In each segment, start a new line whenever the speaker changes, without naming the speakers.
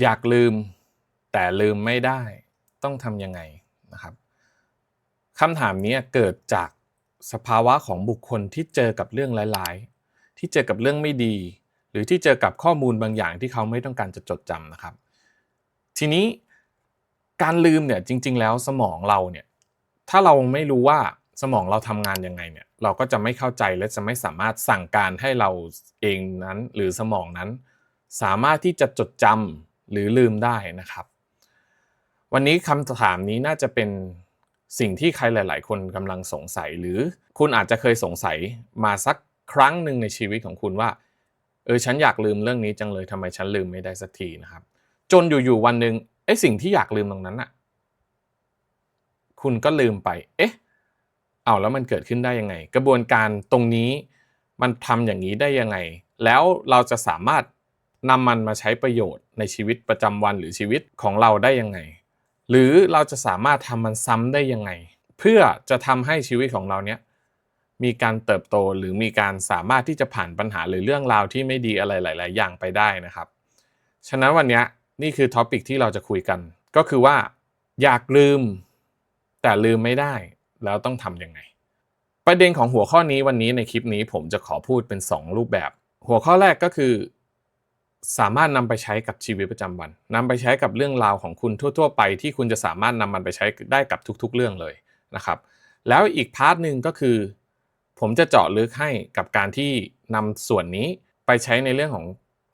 อยากลืมแต่ลืมไม่ได้ต้องทำยังไงนะครับคำถามนี้เกิดจากสภาวะของบุคคลที่เจอกับเรื่องหลายๆ ที่เจอกับเรื่องไม่ดี หรือที่เจอกับข้อมูลบางอย่างที่เขาไม่ต้องการจะจดจำนะครับ ทีนี้การลืมเนี่ยจริง ๆ แล้วสมองเราเนี่ยถ้าเราไม่รู้ว่าสมองเราทำงานยังไงเนี่ยเราก็จะไม่เข้าใจและจะไม่สามารถสั่งการให้เราเองนั้น หรือสมองนั้น สามารถที่จะจดจำ หรือลืมได้นะครับ วันนี้คำถามนี้น่าจะเป็นสิ่งที่ใครหลาย ๆ คนกำลังสงสัย หรือคุณอาจจะเคยสงสัยมาสักครั้งหนึ่งในชีวิตของคุณว่า เออฉันอยากลืมเรื่องนี้จังเลยทำไมฉันลืมไม่ได้สักทีนะครับ จนอยู่ๆวันหนึ่งไอ้สิ่งที่อยากลืมตรงนั้นอะคุณก็ลืมไป เอ๊ะ เอาแล้วมันเกิดขึ้นได้ยังไง กระบวนการตรงนี้มันทำอย่างนี้ได้ยังไง แล้วเราจะสามารถ นำมันมาใช้ประโยชน์ในชีวิตประจำวันหรือชีวิตของเราได้ยังไง หรือเราจะสามารถทำมันซ้ำได้ยังไง เพื่อจะทำให้ชีวิตของเราเนี้ยมีการเติบโตหรือมีการสามารถที่จะผ่านปัญหาหรือเรื่องราวที่ไม่ดีอะไรหลาย ๆ อย่างไปได้นะครับ ฉะนั้นวันนี้นี่คือท็อปิกที่เราจะคุยกัน ก็คือว่าอยากลืม แต่ลืมไม่ได้แล้วต้องทำยังไง ประเด็นของหัวข้อนี้วันนี้ในคลิปนี้ผมจะขอพูดเป็น 2 รูปแบบ หัวข้อแรกก็คือ สามารถนำไปใช้กับชีวิตประจำวันนำไปใช้กับเรื่องราวของคุณทั่ว ๆ ไป ที่คุณจะสามารถนำมันไปใช้ได้กับทุก ๆ เรื่องเลยนะครับ แล้วอีกพาร์ทหนึ่งก็คือ ผมจะเจาะลึกให้กับการที่นำส่วนนี้ไปใช้ในเรื่องของ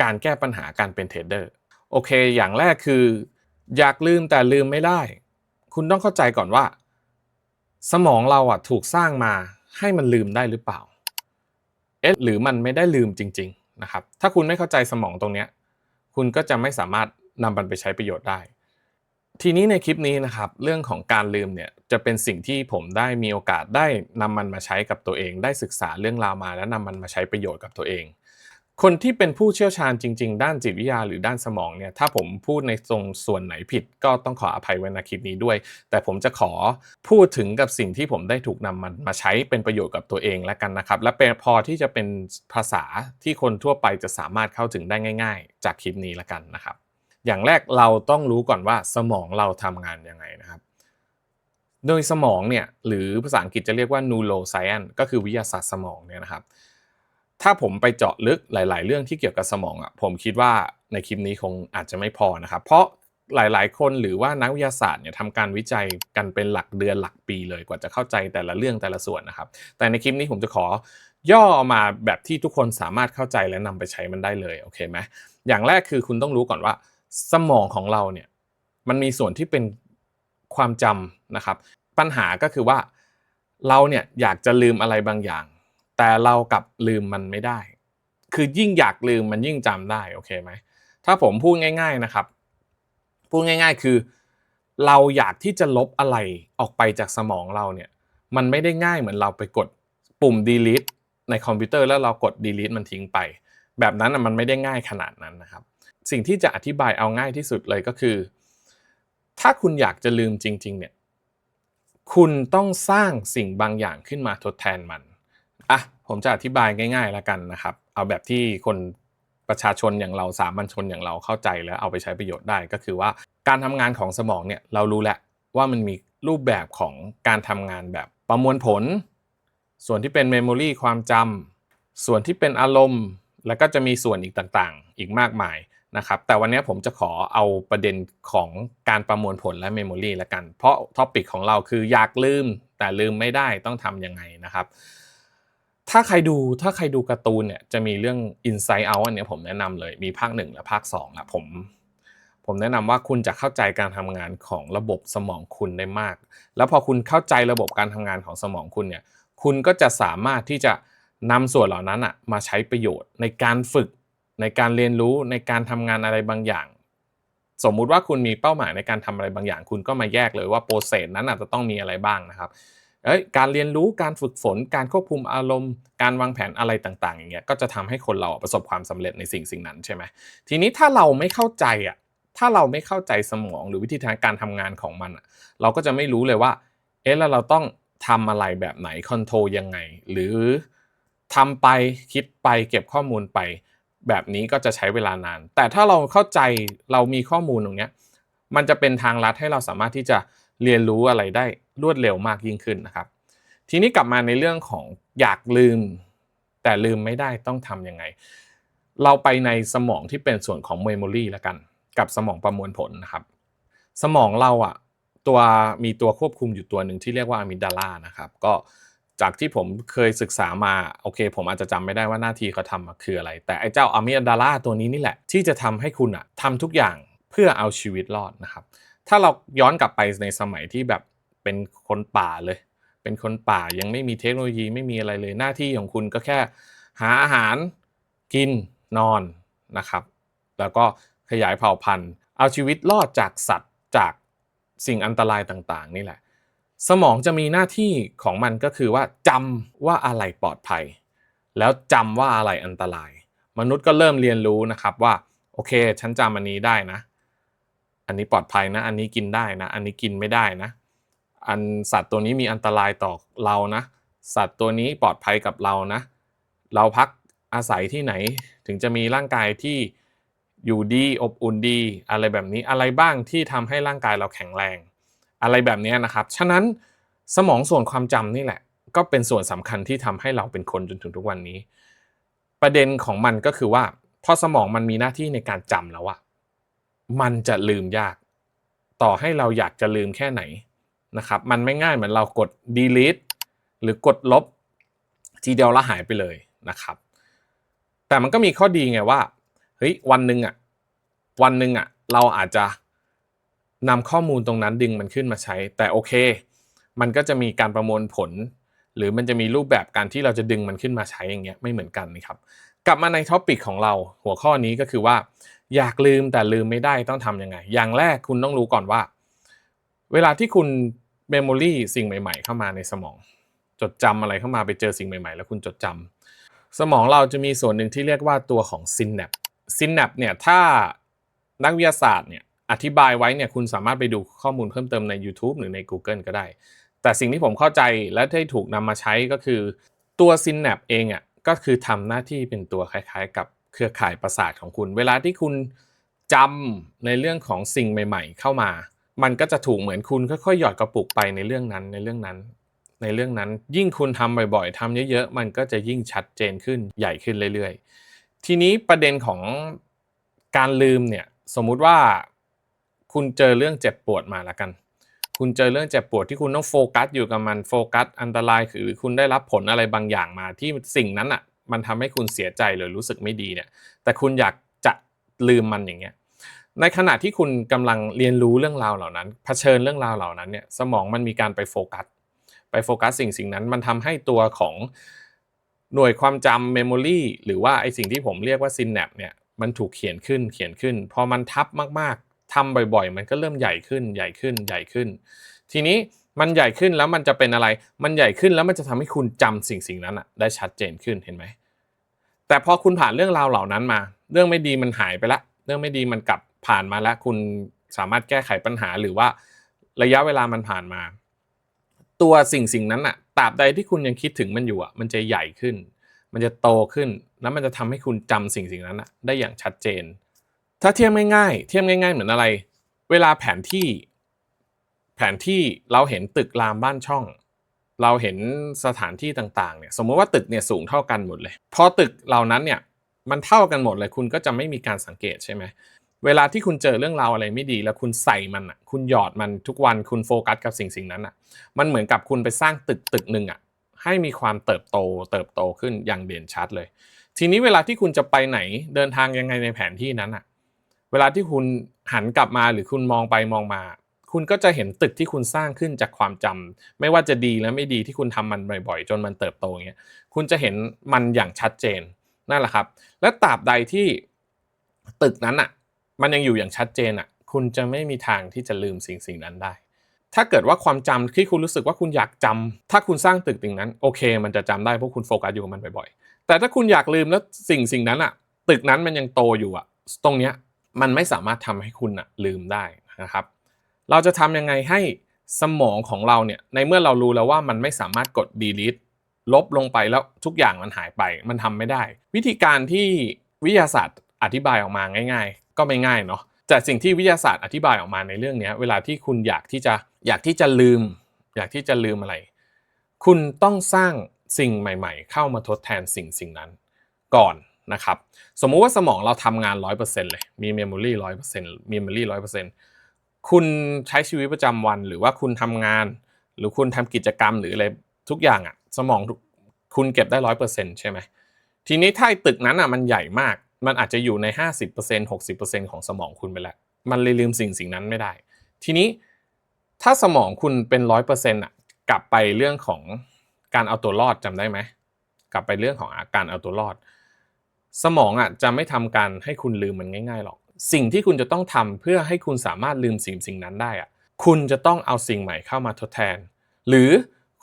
การแก้ปัญหาการเป็นเทรดเดอร์โอเค อย่างแรกคือ อยากลืมแต่ลืมไม่ได้ คุณต้องเข้าใจก่อนว่า สมองเราอะถูกสร้างมาให้มันลืมได้หรือเปล่าเอ๊ะหรือมันไม่ได้ลืมจริง ๆ นะครับ ถ้าคุณไม่เข้าใจสมองตรงนี้คุณก็จะไม่สามารถนำมันไปใช้ประโยชน์ได้ ทีนี้ในคลิปนี้นะครับ เรื่องของการลืมเนี่ยจะเป็นสิ่งที่ผมได้มีโอกาสได้นำมันมาใช้กับตัวเอง ได้ศึกษาเรื่องราวมาแล้วนำมันมาใช้ประโยชน์กับตัวเอง คนที่เป็นผู้เชี่ยวชาญจริง ๆ ด้านจิตวิทยาหรือด้านสมองเนี่ยถ้าผมพูดในตรงส่วนไหนผิดก็ต้องขออภัยไว้ในคลิปนี้ด้วย แต่ผมจะขอพูดถึงกับสิ่งที่ผมได้ถูกนำมันมาใช้เป็นประโยชน์กับตัวเองแล้วกันนะครับ และเป็นพอที่จะเป็นภาษาที่คนทั่วไปจะสามารถเข้าถึงได้ง่าย ๆ จากคลิปนี้แล้วกันนะครับ อย่างแรกเราต้องรู้ก่อนว่าสมองเราทำงานยังไงนะครับโดยสมองเนี่ยหรือภาษาอังกฤษจะเรียกว่า neuroscience ก็คือวิทยาศาสตร์สมองเนี่ยนะครับ ถ้าผมไปเจาะลึกหลาย ๆ เรื่องที่เกี่ยวกับสมองอะผมคิดว่าในคลิปนี้คงอาจจะไม่พอนะครับ เพราะหลาย ๆ คนหรือว่านักวิทยาศาสตร์เนี่ยทำการวิจัยกันเป็นหลักเดือนหลักปีเลยกว่าจะเข้าใจแต่ละเรื่องแต่ละส่วนนะครับ แต่ในคลิปนี้ผมจะขอย่อมาแบบที่ทุกคนสามารถเข้าใจและนำไปใช้มันได้เลยโอเคไหมอย่างแรกคือคุณต้องรู้ก่อนว่า สมองของเราเนี่ยมันมีส่วนที่เป็นความจำนะครับ ปัญหาก็คือว่าเราเนี่ยอยากจะลืมอะไรบางอย่าง แต่เรากลับลืมมันไม่ได้ คือยิ่งอยากลืมมันยิ่งจำได้โอเคไหมถ้าผมพูดง่าย ๆนะครับ พูดง่าย ๆ คือ เราอยากที่จะลบอะไรออกไปจากสมองเราเนี่ย มันไม่ได้ง่ายเหมือนเราไปกดปุ่ม delete ในคอมพิวเตอร์แล้วเรากด delete มันทิ้งไป แบบนั้นมันไม่ได้ง่ายขนาดนั้นนะครับ สิ่งที่จะอธิบายเอาง่ายที่สุดเลยก็คือ ถ้าคุณอยากจะลืมจริง ๆ เนี่ย คุณต้องสร้างสิ่งบางอย่างขึ้นมาทดแทนมัน ผมจะอธิบายง่ายๆแล้วกันนะครับ เอาแบบที่คนประชาชนอย่างเราสามัญชนอย่างเราเข้าใจแล้วเอาไปใช้ประโยชน์ได้ก็คือว่าการทำงานของสมองเนี่ยเรารู้แล้วว่ามันมีรูปแบบของการทำงานแบบประมวลผล ส่วนที่เป็นเมมโมรีความจำส่วนที่เป็นอารมณ์ แล้วก็จะมีส่วนอีกต่างๆ อีกมากมายนะครับแต่วันนี้ผมจะขอเอาประเด็นของการประมวลผลและเมมโมรีละกัน เพราะท็อปิกของเราคืออยากลืมแต่ลืมไม่ได้ต้องทำยังไงนะครับ ถ้าใครดูถ้าใครดูการ์ตูนเนี่ยจะมีเรื่อง Inside Out อันนี้ผมแนะนำเลยมีภาคหนึ่งและภาค2อะผมผมแนะนำว่าคุณจะเข้าใจการทำงานของระบบสมองคุณได้มาก แล้วพอคุณเข้าใจระบบการทำงานของสมองคุณเนี่ยคุณก็จะสามารถที่จะนำส่วนเหล่านั้นอะมาใช้ประโยชน์ในการฝึกในการเรียนรู้ในการทำงานอะไรบางอย่าง สมมุติว่าคุณมีเป้าหมายในการทำอะไรบางอย่าง คุณก็มาแยกเลยว่าโปรเซสนั้นอาจจะต้องมีอะไรบ้างนะครับ การเรียนรู้การฝึกฝน การควบคุมอารมณ์ การวางแผนอะไรต่างๆ อย่างเงี้ยก็จะทำให้คนเราประสบความสำเร็จในสิ่งสิ่งนั้นใช่ไหมทีนี้ถ้าเราไม่เข้าใจอะถ้าเราไม่เข้าใจสมองหรือวิธีทางการทำงานของมันอะเราก็จะไม่รู้เลยว่า เอ๊ะแล้วเราต้องทำอะไรแบบไหนคอนโทรลยังไง หรือทำไปคิดไปเก็บข้อมูลไป แบบนี้ก็จะใช้เวลานาน แต่ถ้าเราเข้าใจเรามีข้อมูลตรงเนี้ยมันจะเป็นทางลัดให้เราสามารถที่จะเรียนรู้อะไรได้ รวดเร็วมากยิ่งขึ้นนะครับ ทีนี้กลับมาในเรื่องของอยากลืม แต่ลืมไม่ได้ต้องทำยังไง เราไปในสมองที่เป็นส่วนของเมมโมรีแล้วกัน กับสมองประมวลผลนะครับ สมองเราอะตัวมีตัวควบคุมอยู่ตัวหนึ่งที่เรียกว่าอะมิดาลานะครับ ก็จากที่ผมเคยศึกษามาโอเค ผมอาจจะจำไม่ได้ว่าหน้าที่เขาทำคืออะไร แต่ไอ้เจ้าอะมิดาลาตัวนี้นี่แหละ ที่จะทำให้คุณอะทำทุกอย่างเพื่อเอาชีวิตรอดนะครับ ถ้าเราย้อนกลับไปในสมัยที่แบบ เป็นคนป่าเลย เป็นคนป่ายังไม่มีเทคโนโลยีไม่มีอะไรเลยหน้าที่ของคุณก็แค่หาอาหารกินนอนนะครับ แล้วก็ขยายเผ่าพันธุ์ เอาชีวิตรอดจากสัตว์จากสิ่งอันตรายต่างๆ นี่แหละ สมองจะมีหน้าที่ของมันก็คือว่าจำว่าอะไรปลอดภัย แล้วจำว่าอะไรอันตราย มนุษย์ก็เริ่มเรียนรู้นะครับว่าโอเค ฉันจำอันนี้ได้นะ อันนี้ปลอดภัยนะ อันนี้กินได้นะ อันนี้กินไม่ได้นะ อันสัตว์ตัวนี้มีอันตรายต่อเรานะ สัตว์ตัวนี้ปลอดภัยกับเรานะ เราพักอาศัยที่ไหนถึงจะมีร่างกายที่อยู่ดีอบอุ่นดี อะไรแบบนี้อะไรบ้างที่ทำให้ร่างกายเราแข็งแรง อะไรแบบนี้นะครับ ฉะนั้นสมองส่วนความจำนี่แหละ ก็เป็นส่วนสำคัญที่ทำให้เราเป็นคนจนถึงทุกวันนี้ ประเด็นของมันก็คือว่าพอสมองมันมีหน้าที่ในการจำแล้วอะมันจะลืมยาก ต่อให้เราอยากจะลืมแค่ไหน นะครับ มันไม่ง่ายเหมือนเรากด delete หรือกดลบทีเดียวแล้วหายไปเลยนะครับ แต่มันก็มีข้อดีไงว่าเฮ้ยวันหนึ่งอะวันหนึ่งอะเราอาจจะนำข้อมูลตรงนั้นดึงมันขึ้นมาใช้ แต่โอเค มันก็จะมีการประมวลผล หรือมันจะมีรูปแบบการที่เราจะดึงมันขึ้นมาใช้อย่างเงี้ยไม่เหมือนกันนะครับ กลับมาในท็อปิกของเราหัวข้อนี้ก็คือว่า อยากลืมแต่ลืมไม่ได้ต้องทำยังไง อย่างแรกคุณต้องรู้ก่อนว่า เวลาที่คุณ เมมโมรีสิ่งใหม่ๆ เข้ามาในสมอง จดจำอะไรเข้ามาไปเจอสิ่งใหม่ๆ แล้วคุณจดจำสมองเราจะมีส่วนหนึ่งที่เรียกว่าตัวของซินแนปซินแนปเนี่ยถ้านักวิทยาศาสตร์เนี่ยอธิบายไว้เนี่ยคุณสามารถไปดูข้อมูลเพิ่มเติมใน YouTube หรือใน Google ก็ได้ แต่สิ่งที่ผมเข้าใจและที่ถูกนำมาใช้ก็คือ ตัวซินแนปเองอะก็คือทำหน้าที่เป็นตัวคล้ายๆ กับเครือข่ายประสาทของคุณ เวลาที่คุณจำในเรื่องของสิ่งใหม่ ๆ เข้ามา มันก็จะถูกเหมือนคุณค่อยๆหยอดกระปุกไปในเรื่องนั้นในเรื่องนั้น ในเรื่องนั้น ยิ่งคุณทำบ่อยๆทำเยอะๆ มันก็จะยิ่งชัดเจนขึ้นใหญ่ขึ้นเรื่อยๆ ทีนี้ประเด็นของการลืมเนี่ยสมมุติว่าคุณเจอเรื่องเจ็บปวดมาแล้วกัน คุณเจอเรื่องเจ็บปวดที่คุณต้องโฟกัสอยู่กับมันโฟกัสอันตรายหรือคุณได้รับผลอะไรบางอย่างมาที่สิ่งนั้นอะมันทำให้คุณเสียใจหรือรู้สึกไม่ดีเนี่ย แต่คุณอยากจะลืมมันอย่างเงี้ย ในขณะที่คุณกำลังเรียนรู้เรื่องราวเหล่านั้นเผชิญเรื่องราวเหล่านั้นเนี่ยสมองมันมีการไปโฟกัสไปโฟกัสสิ่งสิ่งนั้นมันทำให้ตัวของหน่วยความจำเมมโมรีหรือว่าไอสิ่งที่ผมเรียกว่าซินแนปเนี่ยมันถูกเขียนขึ้นเขียนขึ้น พอมันทับมากๆทำบ่อยๆ มันก็เริ่มใหญ่ขึ้นใหญ่ขึ้นใหญ่ขึ้น ทีนี้มันใหญ่ขึ้นแล้วมันจะเป็นอะไร มันใหญ่ขึ้นแล้วมันจะทำให้คุณจำสิ่งสิ่งนั้นอะได้ชัดเจนขึ้นเห็นไหมแต่พอคุณผ่านเรื่องราวเหล่านั้นมา เรื่องไม่ดีมันหายไปละ เรื่องไม่ดีมันกลับ ผ่านมาแล้วคุณสามารถแก้ไขปัญหาหรือว่าระยะเวลามันผ่านมา ตัวสิ่งสิ่งนั้นอะตราบใดที่คุณยังคิดถึงมันอยู่อะมันจะใหญ่ขึ้น มันจะโตขึ้นแล้วมันจะทำให้คุณจำสิ่งสิ่งนั้นอะได้อย่างชัดเจน ถ้าเทียบง่ายๆ เทียบง่ายๆ เหมือนอะไร เวลาแผนที่ แผนที่เราเห็นตึกรามบ้านช่อง เราเห็นสถานที่ต่างๆเนี่ยสมมติว่าตึกเนี่ยสูงเท่ากันหมดเลย พอตึกเหล่านั้นเนี่ยมันเท่ากันหมดเลยคุณก็จะไม่มีการสังเกตใช่ไหม เวลาที่คุณเจอเรื่องราวอะไรไม่ดี แล้วคุณใส่มันอะ คุณหยอดมันทุกวันคุณโฟกัสกับสิ่งสิ่งนั้นอะ มันเหมือนกับคุณไปสร้างตึกตึกหนึ่งอะ ให้มีความเติบโตเติบโตขึ้นอย่างเด่นชัดเลย ทีนี้เวลาที่คุณจะไปไหนเดินทางยังไงในแผนที่นั้นอะ เวลาที่คุณหันกลับมาหรือคุณมองไปมองมา คุณก็จะเห็นตึกที่คุณสร้างขึ้นจากความจำไม่ว่าจะดีและไม่ดีที่คุณทำมันบ่อยๆ จนมันเติบโตอย่างเงี้ย คุณจะเห็นมันอย่างชัดเจนนั่นแหละครับ และตราบใดที่ตึกนั้นอะ มันยังอยู่อย่างชัดเจนอะคุณจะไม่มีทางที่จะลืมสิ่งสิ่งนั้นได้ ถ้าเกิดว่าความจำที่คุณรู้สึกว่าคุณอยากจำถ้าคุณสร้างตึกสิ่งนั้นโอเค มันจะจำได้เพราะคุณโฟกัสอยู่กับมันบ่อยๆ แต่ถ้าคุณอยากลืมแล้วสิ่งสิ่งนั้นอะตึกนั้นมันยังโตอยู่อะ ตรงเนี้ยมันไม่สามารถทำให้คุณอะลืมได้นะครับ เราจะทำยังไงให้สมองของเราเนี่ยในเมื่อเรารู้แล้วว่ามันไม่สามารถกด delete ลบลงไปแล้วทุกอย่างมันหายไป มันทำไม่ได้ วิธีการที่วิทยาศาสตร์อธิบายออกมาง่าย ก็ไม่ง่ายเนาะแต่สิ่งที่วิทยาศาสตร์อธิบายออกมาในเรื่องนี้เวลาที่คุณอยากที่จะอยากที่จะลืม อยากที่จะลืมอะไร คุณต้องสร้างสิ่งใหม่ ๆ เข้ามาทดแทนสิ่งสิ่งนั้นก่อนนะครับ สมมุติว่าสมองเราทำงาน 100%เลย มีเมมโมรี100%มีเมมโมรี100%คุณใช้ชีวิตประจำวันหรือว่าคุณทำงาน หรือคุณทำกิจกรรมหรืออะไรทุกอย่างอะสมองทุกคุณเก็บได้100%ใช่ไหมทีนี้ถ้าตึกนั้นอะมันใหญ่มาก มันอาจจะอยู่ใน 50% 60%ของสมองคุณไปแล้ว มันเลยลืมสิ่งสิ่งนั้นไม่ได้ ทีนี้ถ้าสมองคุณเป็น100%อะกลับไปเรื่องของการเอาตัวรอดจำได้ไหมกลับไปเรื่องของอาการเอาตัวรอด สมองอะจะไม่ทำการให้คุณลืมมันง่าย ๆหรอก สิ่งที่คุณจะต้องทำเพื่อให้คุณสามารถลืมสิ่งสิ่งนั้นได้อะคุณจะต้องเอาสิ่งใหม่เข้ามาทดแทน หรือ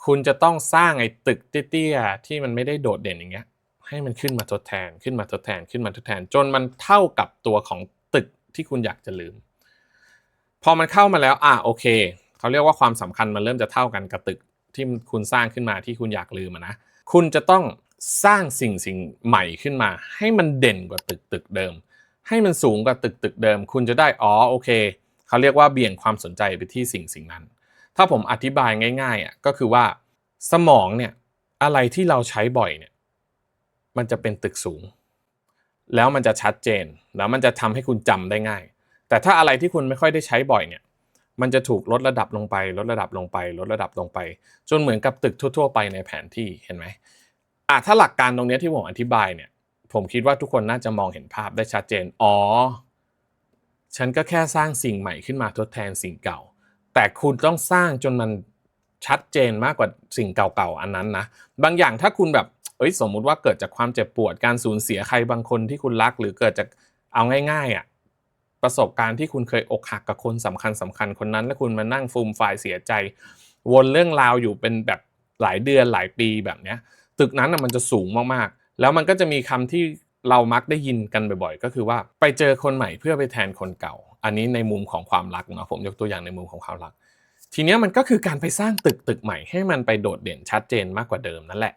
คุณจะต้องสร้างไอ้ตึกเตี้ยๆที่มันไม่ได้โดดเด่นอย่างเงี้ย ให้มันขึ้นมาทดแทนขึ้นมาทดแทนขึ้นมาทดแทน จนมันเท่ากับตัวของตึกที่คุณอยากจะลืม พอมันเข้ามาแล้วอะโอเคเขาเรียกว่าความสำคัญมันเริ่มจะเท่ากันกับตึกที่คุณสร้างขึ้นมาที่คุณอยากลืมนะคุณจะต้องสร้างสิ่งสิ่งใหม่ขึ้นมา ให้มันเด่นกว่าตึกตึกเดิม ให้มันสูงกว่าตึกตึกเดิม คุณจะได้อ๋อโอเคเขาเรียกว่าเบี่ยงความสนใจไปที่สิ่งสิ่งนั้น ถ้าผมอธิบายง่ายๆอะก็คือว่าสมองเนี่ยอะไรที่เราใช้บ่อยเนี่ย มันจะเป็นตึกสูง แล้วมันจะชัดเจน แล้วมันจะทำให้คุณจำได้ง่าย แต่ถ้าอะไรที่คุณไม่ค่อยได้ใช้บ่อยเนี่ยมันจะถูกลดระดับลงไป ลดระดับลงไป ลดระดับลงไป จนเหมือนกับตึกทั่ว ๆ ไปในแผนที่เห็นไหมอะถ้าหลักการตรงนี้ที่ผมอธิบายเนี่ย ผมคิดว่าทุกคนน่าจะมองเห็นภาพได้ชัดเจน อ๋อ ฉันก็แค่สร้างสิ่งใหม่ขึ้นมาทดแทนสิ่งเก่า แต่คุณต้องสร้างจนมันชัดเจนมากกว่าสิ่งเก่าๆอันนั้นนะ บางอย่างถ้าคุณแบบ เอ้ยสมมุติว่าเกิดจากความเจ็บปวดการสูญเสียใครบางคนที่คุณรัก หรือเกิดจากเอาง่ายๆอะประสบการณ์ที่คุณเคยอกหักกับคนสำคัญสำคัญคนนั้น แล้วคุณมานั่งฟูมฝ่ายเสียใจ วนเรื่องราวอยู่เป็นแบบหลายเดือนหลายปีแบบเนี้ยตึกนั้นมันจะสูงมากๆ แล้วมันก็จะมีคำที่เรามักได้ยินกันบ่อยๆ ก็คือว่าไปเจอคนใหม่เพื่อไปแทนคนเก่า อันนี้ในมุมของความรักเนาะผมยกตัวอย่างในมุมของความรัก ทีนี้มันก็คือการไปสร้างตึกตึกใหม่ให้มันไปโดดเด่นชัดเจนมากกว่าเดิมนั่นแหละ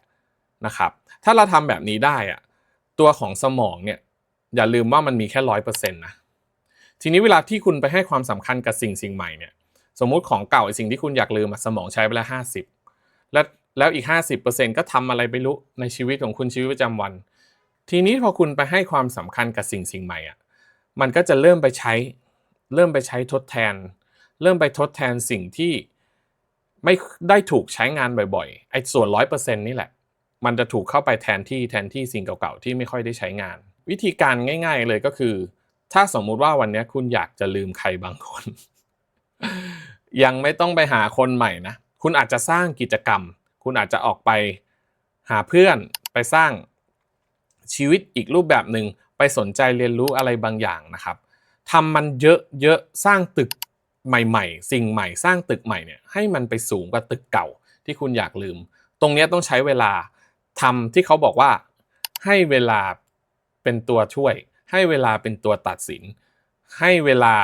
นะครับ ถ้าเราทำแบบนี้ได้อะตัวของสมองเนี่ยอย่าลืมว่ามันมีแค่ร้อยเปอร์เซ็นต์นะทีนี้เวลาที่คุณไปให้ความสำคัญกับสิ่งสิ่งใหม่เนี่ยสมมุติของเก่าไอสิ่งที่คุณอยากลืมสมองใช้ไปแล้วห้าสิบแล้วแล้วอีกห้าสิบเปอร์เซ็นก็ทำอะไรไปรู้ในชีวิตของคุณชีวิตประจำวัน ทีนี้พอคุณไปให้ความสำคัญกับสิ่งสิ่งใหม่อะมันก็จะเริ่มไปใช้ เริ่มไปใช้ทดแทน เริ่มไปทดแทนสิ่งที่ไม่ได้ถูกใช้งานบ่อยๆไอ้ส่วนร้อยเปอร์เซ็นนี่แหละ มันจะถูกเข้าไปแทนที่แทนที่สิ่งเก่าๆที่ไม่ค่อยได้ใช้งาน วิธีการง่าย ๆ เลยก็คือ ถ้าสมมุติว่าวันนี้คุณอยากจะลืมใครบางคน ยังไม่ต้องไปหาคนใหม่นะคุณอาจจะสร้างกิจกรรม คุณอาจจะออกไปหาเพื่อนไปสร้างชีวิตอีกรูปแบบหนึ่งไปสนใจเรียนรู้อะไรบางอย่างนะครับทำมันเยอะๆสร้างตึกใหม่ๆ สิ่งใหม่สร้างตึกใหม่เนี่ยให้มันไปสูงกว่าตึกเก่าที่คุณอยากลืม ตรงนี้ต้องใช้เวลา ทำที่เขาบอกว่าให้เวลาเป็นตัวช่วย ให้เวลาเป็นตัวตัดสิน ให้เวลา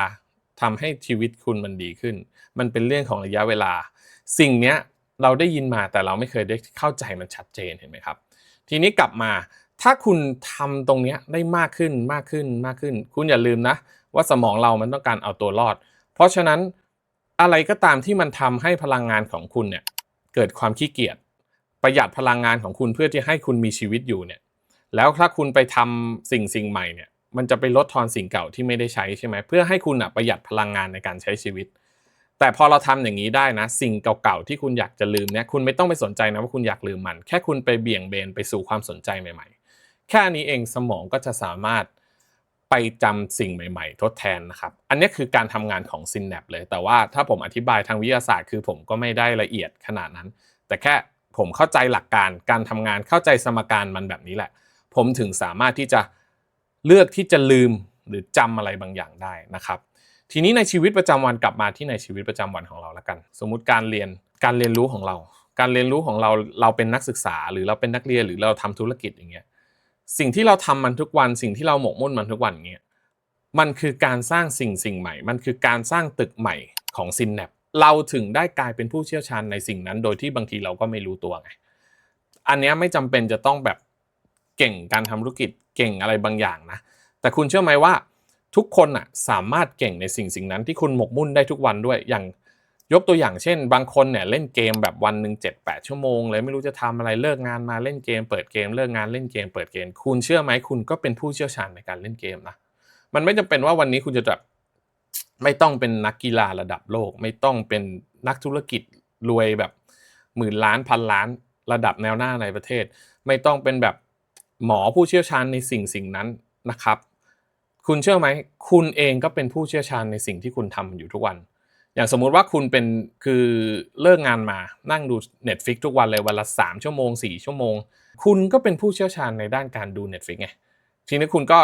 ทำให้ชีวิตคุณมันดีขึ้น มันเป็นเรื่องของระยะเวลา สิ่งเนี้ยเราได้ยินมาแต่เราไม่เคยได้เข้าใจมันชัดเจนเห็นไหมครับ ทีนี้กลับมาถ้าคุณทำตรงนี้ได้มากขึ้นมากขึ้นมากขึ้น คุณอย่าลืมนะ ว่าสมองเรามันต้องการเอาตัวรอด เพราะฉะนั้นอะไรก็ตามที่มันทำให้พลังงานของคุณเนี่ยเกิดความขี้เกียจ ประหยัดพลังงานของคุณเพื่อที่ให้คุณมีชีวิตอยู่เนี่ยแล้วถ้าคุณไปทำสิ่งสิ่งใหม่เนี่ยมันจะไปลดทอนสิ่งเก่าที่ไม่ได้ใช้ใช่ไหมเพื่อให้คุณอะประหยัดพลังงานในการใช้ชีวิต แต่พอเราทำอย่างนี้ได้นะ สิ่งเก่าๆที่คุณอยากจะลืมเนี่ยคุณไม่ต้องไปสนใจนะว่าคุณอยากลืมมัน แค่คุณไปเบี่ยงเบนไปสู่ความสนใจใหม่ ๆ แค่นี้เองสมองก็จะสามารถไปจำสิ่งใหม่ ๆ ทดแทนนะครับ อันนี้คือการทำงานของซินแนปเลย แต่ว่าถ้าผมอธิบายทางวิทยาศาสตร์ คือผมก็ไม่ได้ละเอียดขนาดนั้น แต่แค่ ผมเข้าใจหลักการการทำงานเข้าใจสมการมันแบบนี้แหละ ผมถึงสามารถที่จะเลือกที่จะลืมหรือจำอะไรบางอย่างได้นะครับ ทีนี้ในชีวิตประจำวันกลับมาที่ในชีวิตประจำวันของเราล้วกัน สมมุติการเรียนการเรียนรู้ของเรา การเรียนรู้ของเราเราเป็นนักศึกษา หรือเราเป็นนักเรียนหรือเราทำธุรกิจอย่างเงี้ยสิ่งที่เราทำมันทุกวันสิ่งที่เราหมกมุ่นมันทุกวันเงี้ยมันคือการสร้างสิ่งสิ่งใหม่ มันคือการสร้างตึกใหม่ของซินแนป เราถึงได้กลายเป็นผู้เชี่ยวชาญในสิ่งนั้น โดยที่บางทีเราก็ไม่รู้ตัวไงอันนี้ไม่จำเป็นจะต้องแบบเก่งการทำธุรกิจเก่งอะไรบางอย่างนะแต่คุณเชื่อไหมว่าทุกคนอะสามารถเก่งในสิ่งสิ่งนั้นที่คุณหมกมุ่นได้ทุกวันด้วยอย่างยกตัวอย่างเช่น บางคนเนี่ยเล่นเกมแบบวันหนึ่งเจ็ดแปดชั่วโมงเลยไม่รู้จะทำอะไรเลิกงานมาเล่นเกม เปิดเกมเลิกงานเล่นเกมเปิดเกม คุณเชื่อไหมคุณก็เป็นผู้เชี่ยวชาญในการเล่นเกมนะมันไม่จำเป็นว่าวันนี้คุณจะแบบ ไม่ต้องเป็นนักกีฬาระดับโลก ไม่ต้องเป็นนักธุรกิจรวยแบบหมื่นล้านพันล้านระดับแนวหน้าในประเทศ ไม่ต้องเป็นแบบหมอผู้เชี่ยวชาญในสิ่งสิ่งนั้นนะครับ คุณเชื่อไหมคุณเองก็เป็นผู้เชี่ยวชาญในสิ่งที่คุณทำอยู่ทุกวัน อย่างสมมุติว่าคุณเป็นคือเลิกงานมานั่งดู Netflix ทุกวันเลยวันละ 3 ชั่วโมง 4 ชั่วโมง คุณก็เป็นผู้เชี่ยวชาญในด้านการดู Netflix ไงทีนี้คุณก็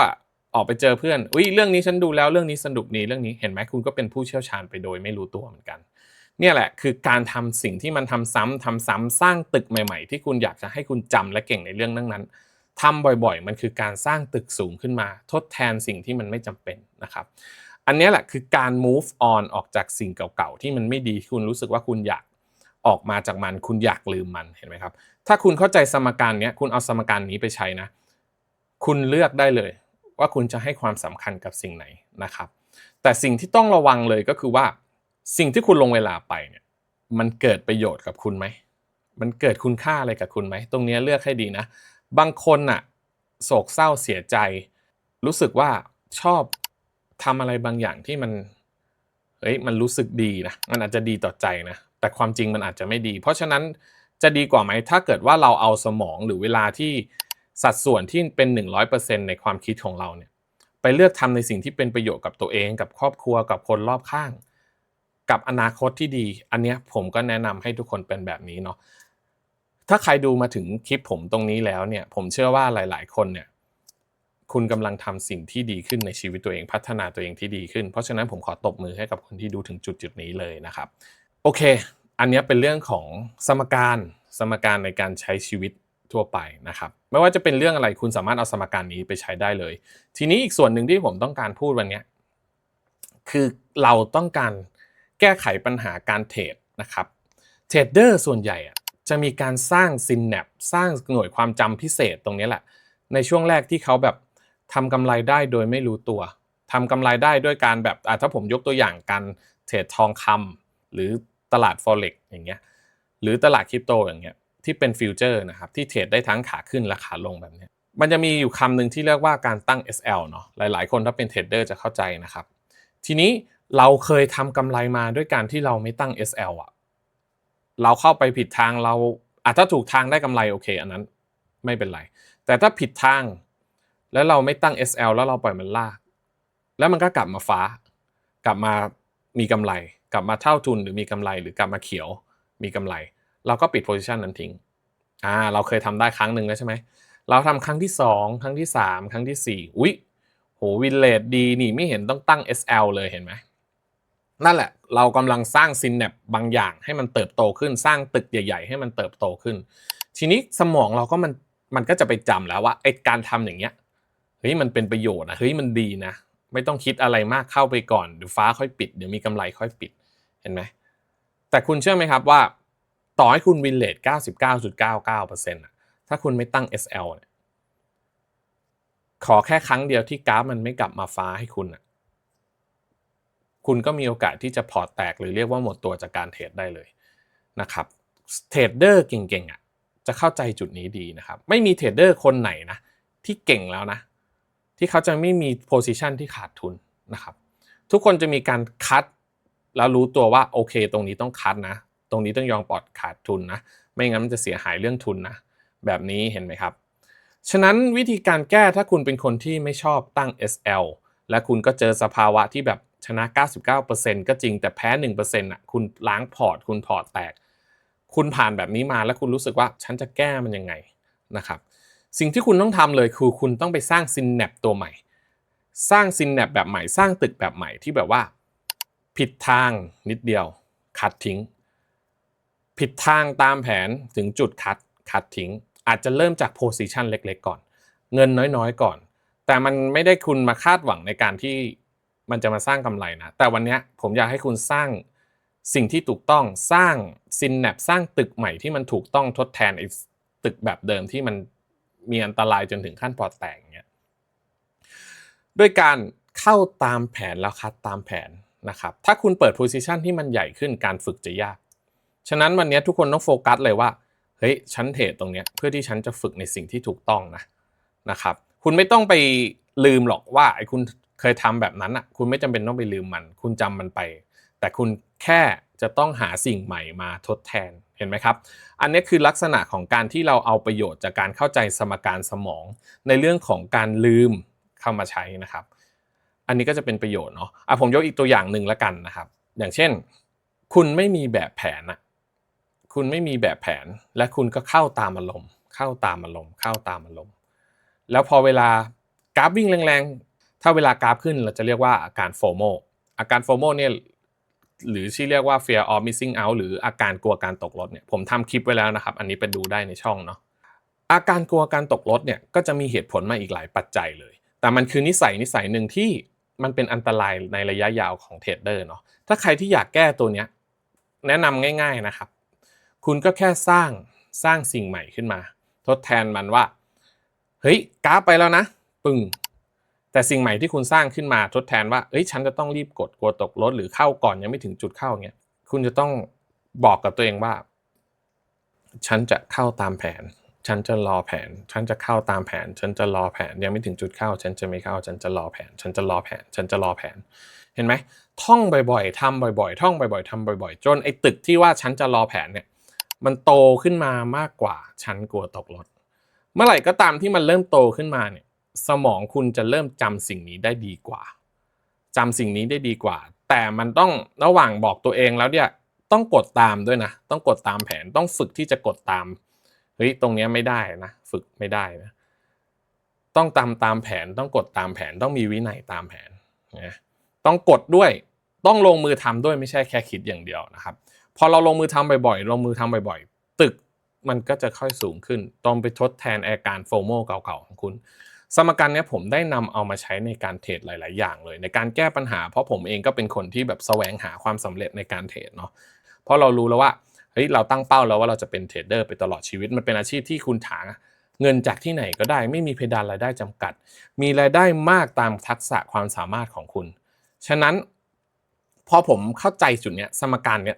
ออกไปเจอเพื่อนอุ้ยเรื่องนี้ฉันดูแล้วเรื่องนี้สนุกดีเรื่องนี้เห็นไหมคุณก็เป็นผู้เชี่ยวชาญไปโดยไม่รู้ตัวเหมือนกัน เนี่ยแหละคือการทำสิ่งที่มันทำซ้ำทำซ้ำสร้างตึกใหม่ ๆ ที่คุณอยากจะให้คุณจำและเก่งในเรื่องนั้นๆทำบ่อยๆ มันคือการสร้างตึกสูงขึ้นมา ทดแทนสิ่งที่มันไม่จำเป็นนะครับ อันนี้แหละคือการ move on ออกจากสิ่งเก่าๆ ที่มันไม่ดีคุณรู้สึกว่าคุณอยากออกมาจากมัน คุณอยากลืมมันเห็นไหมครับ ถ้าคุณเข้าใจสมการนี้คุณเอาสมการนี้ไปใช้นะ คุณเลือกได้เลย ว่าคุณจะให้ความสำคัญกับสิ่งไหนนะครับ แต่สิ่งที่ต้องระวังเลยก็คือว่า สิ่งที่คุณลงเวลาไปเนี่ยมันเกิดประโยชน์กับคุณไหม มันเกิดคุณค่าอะไรกับคุณไหม ตรงนี้เลือกให้ดีนะ บางคนน่ะโศกเศร้าเสียใจ รู้สึกว่าชอบทำอะไรบางอย่างที่มันเฮ้ยมันรู้สึกดีนะ มันอาจจะดีต่อใจนะ แต่ความจริงมันอาจจะไม่ดี เพราะฉะนั้นจะดีกว่าไหมถ้าเกิดว่าเราเอาสมองหรือเวลาที่ สัดส่วนที่เป็น 100%ในความคิดของเราเนี่ยไปเลือกทำในสิ่งที่เป็นประโยชน์กับตัวเอง กับครอบครัวกับคนรอบข้าง กับอนาคตที่ดี อันนี้ผมก็แนะนำให้ทุกคนเป็นแบบนี้เนาะถ้าใครดูมาถึงคลิปผมตรงนี้แล้วเนี่ย ผมเชื่อว่าหลาย ๆ คนเนี่ยคุณกำลังทำสิ่งที่ดีขึ้นในชีวิตตัวเองพัฒนาตัวเองที่ดีขึ้น เพราะฉะนั้นผมขอตบมือให้กับคนที่ดูถึงจุดจุดนี้เลยนะครับ โอเค อันนี้เป็นเรื่องของสมการสมการในการใช้ชีวิต ทั่วไปนะครับ ไม่ว่าจะเป็นเรื่องอะไรคุณสามารถเอาสมการนี้ไปใช้ได้เลย ทีนี้อีกส่วนหนึ่งที่ผมต้องการพูดวันนี้คือเราต้องการแก้ไขปัญหาการเทรดนะครับเทรดเดอร์ส่วนใหญ่จะมีการสร้างซินแนปสร้างหน่วยความจำพิเศษตรงนี้แหละ ในช่วงแรกที่เขาแบบทำกำไรได้โดยไม่รู้ตัวทำกำไรได้ด้วยการแบบถ้าผมยกตัวอย่างการเทรดทองคำหรือตลาด forex อย่างเงี้ยหรือตลาดคริปโตอย่างเงี้ย ที่เป็นฟิวเจอร์นะครับที่เทรดได้ทั้งขาขึ้นและขาลงแบบนี้มันจะมีอยู่คำหนึ่งที่เรียกว่าการตั้ง SL เนาะหลายๆ คนถ้าเป็นเทรดเดอร์จะเข้าใจนะครับ ทีนี้เราเคยทำกำไรมาด้วยการที่เราไม่ตั้ง SL อะเราเข้าไปผิดทางเราอะถ้าถูกทางได้กำไรโอเค อันนั้นไม่เป็นไร แต่ถ้าผิดทาง แล้วเราไม่ตั้ง SL แล้วเราปล่อยมันลาก แล้วมันก็กลับมาฟ้า กลับมามีกำไร กลับมาเท่าทุนหรือมีกำไร หรือกลับมาเขียวมีกำไร เราก็ปิดโพซิชันนั้นทิ้งอ่าเราเคยทำได้ครั้งหนึ่งแล้วใช่ไหมเราทำครั้งที่ 2 ครั้งที่ 3 ครั้งที่4อุ๊ยโหวินเลดดีนี่ไม่เห็นต้องตั้ง SL เลยเห็นไหมนั่นแหละ เรากำลังสร้างซินแนปบางอย่างให้มันเติบโตขึ้นสร้างตึกใหญ่ ๆ ให้มันเติบโตขึ้น ทีนี้สมองเราก็มันมันก็จะไปจำแล้วว่าไอ้การทำอย่างเงี้ยเฮ้ยมันเป็นประโยชน์นะเฮ้ยมันดีนะ ไม่ต้องคิดอะไรมากเข้าไปก่อนเดี๋ยวฟ้าค่อยปิดเดี๋ยวมีกำไรค่อยปิดเห็นไหมแต่คุณเชื่อไหมครับว่า ต่อให้คุณวินเลท99.99%ถ้าคุณไม่ตั้ง SL เนี่ยขอแค่ครั้งเดียวที่กราฟมันไม่กลับมาฟ้าให้คุณอะคุณก็มีโอกาสที่จะพอร์ตแตกหรือเรียกว่าหมดตัวจากการเทรดได้เลยนะครับเทรดเดอร์เก่งๆอะจะเข้าใจจุดนี้ดีนะครับ ไม่มีเทรดเดอร์คนไหนนะที่เก่งแล้วนะ ที่เขาจะไม่มีโพซิชันที่ขาดทุนนะครับ ทุกคนจะมีการคัดแล้วรู้ตัวว่าโอเค ตรงนี้ต้องคัดนะ รงนี้ต้องยอมปลอดขาดทุนนะ ไม่งั้นมันจะเสียหายเรื่องทุนนะ แบบนี้เห็นไหมครับ ฉะนั้นวิธีการแก้ถ้าคุณเป็นคนที่ไม่ชอบตั้ง SL และคุณก็เจอสภาวะที่แบบชนะ 99%ก็จริงแต่แพ้ 1%อะคุณล้างพอร์ต คุณพอร์ตแตก คุณผ่านแบบนี้มาแล้วคุณรู้สึกว่าฉันจะแก้มันยังไงนะครับ สิ่งที่คุณต้องทำเลยคือคุณต้องไปสร้างซินแนปตัวใหม่ สร้างซินแนปแบบใหม่ สร้างตึกแบบใหม่ที่แบบว่า ผิดทางนิดเดียวคัดทิ้ง ผิดทางตามแผนถึงจุดคัดคัดทิ้ง อาจจะเริ่มจากโพซิชันเล็กๆ ก่อน เงินน้อยๆ ก่อน แต่มันไม่ได้คุณมาคาดหวังในการที่มันจะมาสร้างกำไรนะ แต่วันนี้ผมอยากให้คุณสร้างสิ่งที่ถูกต้องสร้างซินแนปสร้างตึกใหม่ที่มันถูกต้องทดแทนไอ้ตึกแบบเดิมที่มันมีอันตรายจนถึงขั้นปอดแต่งเงี้ยด้วยการเข้าตามแผนแล้วคัดตามแผนนะครับ ถ้าคุณเปิดโพซิชันที่มันใหญ่ขึ้นการฝึกจะยาก ฉะนั้นวันนี้ทุกคนต้องโฟกัสเลยว่าเฮ้ยฉันเทรดตรงเนี้ยเพื่อที่ฉันจะฝึกในสิ่งที่ถูกต้องนะนะครับคุณไม่ต้องไปลืมหรอกว่าไอ้คุณเคยทำแบบนั้นอะคุณไม่จำเป็นต้องไปลืมมัน คุณจำมันไป แต่คุณแค่จะต้องหาสิ่งใหม่มาทดแทนเห็นไหมครับ อันนี้คือลักษณะของการที่เราเอาประโยชน์จากการเข้าใจสมการสมอง ในเรื่องของการลืมเข้ามาใช้นะครับ อันนี้ก็จะเป็นประโยชน์เนาะอะผมยกอีกตัวอย่างหนึ่งละกันนะครับ อย่างเช่น คุณไม่มีแบบแผนอะ คุณไม่มีแบบแผน และคุณก็เข้าตามอารมณ์ เข้าตามอารมณ์ เข้าตามอารมณ์ แล้วพอเวลากราฟวิ่งแรงๆ ถ้าเวลากราฟขึ้นเราจะเรียกว่าอาการโฟโมอาการโฟโมเนี่ยหรือที่เรียกว่า fear of missing out หรืออาการกลัวการตกรถเนี่ยผมทำคลิปไว้แล้วนะครับ อันนี้ไปดูได้ในช่องเนาะอาการกลัวการตกรถเนี่ยก็จะมีเหตุผลมาอีกหลายปัจจัยเลย แต่มันคือนิสัยนิสัยหนึ่งที่มันเป็นอันตรายในระยะยาวของเทรดเดอร์เนาะถ้าใครที่อยากแก้ตัวเนี้ยแนะนำง่าย ๆนะครับ คุณก็แค่สร้างสร้างสิ่งใหม่ขึ้นมา ทดแทนมันว่า เฮ้ยกราฟไปแล้วนะ ปึ้งแต่สิ่งใหม่ที่คุณสร้างขึ้นมาทดแทนว่าเอ้ยฉันจะต้องรีบกดกลัวตกรถหรือเข้าก่อนยังไม่ถึงจุดเข้าเงี้ยคุณจะต้องบอกกับตัวเองว่า ฉันจะเข้าตามแผน ฉันจะรอแผน ฉันจะเข้าตามแผน ฉันจะรอแผน ยังไม่ถึงจุดเข้า ฉันจะไม่เข้า ฉันจะรอแผน ฉันจะรอแผน ฉันจะรอแผน เห็นไหมท่องบ่อยๆทำบ่อยๆ ท่องบ่อยๆทำบ่อยๆ จนไอ้ตึกที่ว่าฉันจะรอแผนเนี่ย มันโตขึ้นมามากกว่าฉันกลัวตกรถ เมื่อไหร่ก็ตามที่มันเริ่มโตขึ้นมาเนี่ยสมองคุณจะเริ่มจำสิ่งนี้ได้ดีกว่าจำสิ่งนี้ได้ดีกว่า แต่มันต้องระหว่างบอกตัวเองแล้วเนี่ยต้องกดตามด้วยนะ ต้องกดตามแผนต้องฝึกที่จะกดตามเฮ้ยตรงนี้ไม่ได้นะ ฝึกไม่ได้นะต้องตามตามแผนต้องกดตามแผนต้องมีวินัยตามแผนนะต้องกดด้วยต้องลงมือทำด้วยไม่ใช่แค่คิดอย่างเดียวนะครับ พอเราลงมือทำบ่อยๆ ลงมือทำบ่อยๆ ตึกมันก็จะค่อยสูงขึ้นตองไปทดแทนอาการโฟโมเก่าๆของคุณ สมการนี้ผมได้นำเอามาใช้ในการเทรดหลาย ๆ อย่างเลย ในการแก้ปัญหา เพราะผมเองก็เป็นคนที่แบบแสวงหาความสำเร็จในการเทรดเนาะ เพราะเรารู้แล้วว่าเฮ้ยเราตั้งเป้าแล้วว่าเราจะเป็นเทรดเดอร์ไปตลอดชีวิต มันเป็นอาชีพที่คุณถาเงินจากที่ไหนก็ได้ ไม่มีเพดานรายได้จำกัด มีรายได้มากตามทักษะความสามารถของคุณ ฉะนั้นพอผมเข้าใจจุดเนี้ยสมการเนี้ย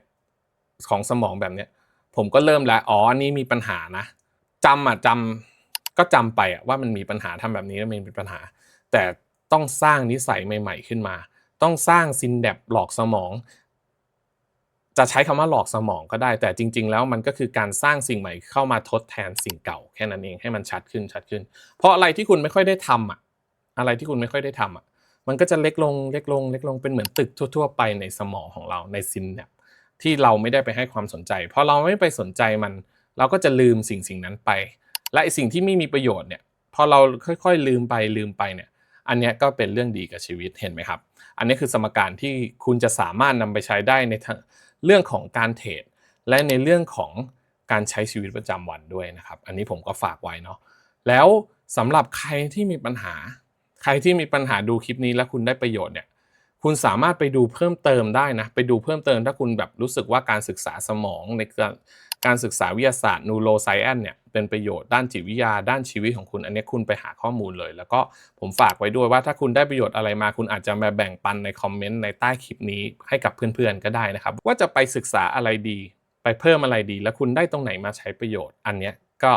ของสมองแบบเนี้ยผมก็เริ่มแล้วอ๋ออันนี้มีปัญหานะจำอะจำก็จำไปอะว่ามันมีปัญหาทำแบบนี้แล้วมันมีปัญหา แต่ต้องสร้างนิสัยใหม่ ๆขึ้นมา ต้องสร้างซินแดปหลอกสมอง จะใช้คำว่าหลอกสมองก็ได้ แต่จริง ๆ แล้วมันก็คือการสร้างสิ่งใหม่เข้ามาทดแทนสิ่งเก่าแค่นั้นเองให้มันชัดขึ้นชัดขึ้น เพราะอะไรที่คุณไม่ค่อยได้ทำอะ อะไรที่คุณไม่ค่อยได้ทำอะ มันก็จะเล็กลงเล็กลงเล็กลงเป็นเหมือนตึกทั่ว ๆ ไปในสมองของเราในซินแดป ที่เราไม่ได้ไปให้ความสนใจพอเราไม่ไปสนใจมัน เราก็จะลืมสิ่งสิ่งนั้นไป และไอสิ่งที่ไม่มีประโยชน์เนี่ยพอเราค่อยๆ ลืมไปลืมไปเนี่ยอันนี้ก็เป็นเรื่องดีกับชีวิตเห็นไหมครับ อันนี้คือสมการที่คุณจะสามารถนำไปใช้ได้ในเรื่องของการเทรดและในเรื่องของการใช้ชีวิตประจำวันด้วยนะครับ อันนี้ผมก็ฝากไว้เนาะแล้วสำหรับใครที่มีปัญหา ใครที่มีปัญหาดูคลิปนี้แล้วคุณได้ประโยชน์เนี่ย คุณสามารถไปดูเพิ่มเติมได้นะ ไปดูเพิ่มเติมถ้าคุณแบบรู้สึกว่าการศึกษาสมองในการการศึกษาวิทยาศาสตร์นูโรไซแอนเนี่ยเป็นประโยชน์ด้านจิตวิทยาด้านชีวิตของคุณ อันนี้คุณไปหาข้อมูลเลย แล้วก็ผมฝากไว้ด้วยว่าถ้าคุณได้ประโยชน์อะไรมา คุณอาจจะมาแบ่งปันในคอมเมนต์ในใต้คลิปนี้ให้กับเพื่อนๆก็ได้นะครับ ว่าจะไปศึกษาอะไรดี ไปเพิ่มอะไรดี แล้วคุณได้ตรงไหนมาใช้ประโยชน์ อันนี้ก็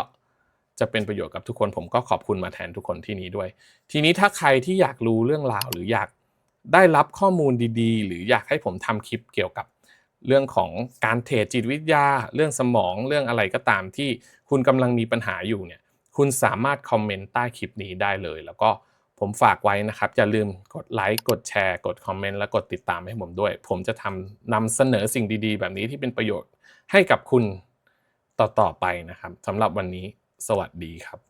จะเป็นประโยชน์กับทุกคน ผมก็ขอบคุณมาแทนทุกคนที่นี้ด้วย ทีนี้ถ้าใครที่อยากรู้เรื่องราวหรืออยาก ได้รับข้อมูลดีๆ หรืออยากให้ผมทำคลิปเกี่ยวกับเรื่องของการเทรดจิตวิทยา เรื่องสมองเรื่องอะไรก็ตามที่คุณกำลังมีปัญหาอยู่เนี่ยคุณสามารถคอมเมนต์ใต้คลิปนี้ได้เลย แล้วก็ผมฝากไว้นะครับ อย่าลืมกดไลค์กดแชร์ กดคอมเมนต์และกดติดตามให้ผมด้วย ผมจะทำนำเสนอสิ่งดีๆ แบบนี้ที่เป็นประโยชน์ให้กับคุณต่อๆไปนะครับสำหรับวันนี้ สวัสดีครับ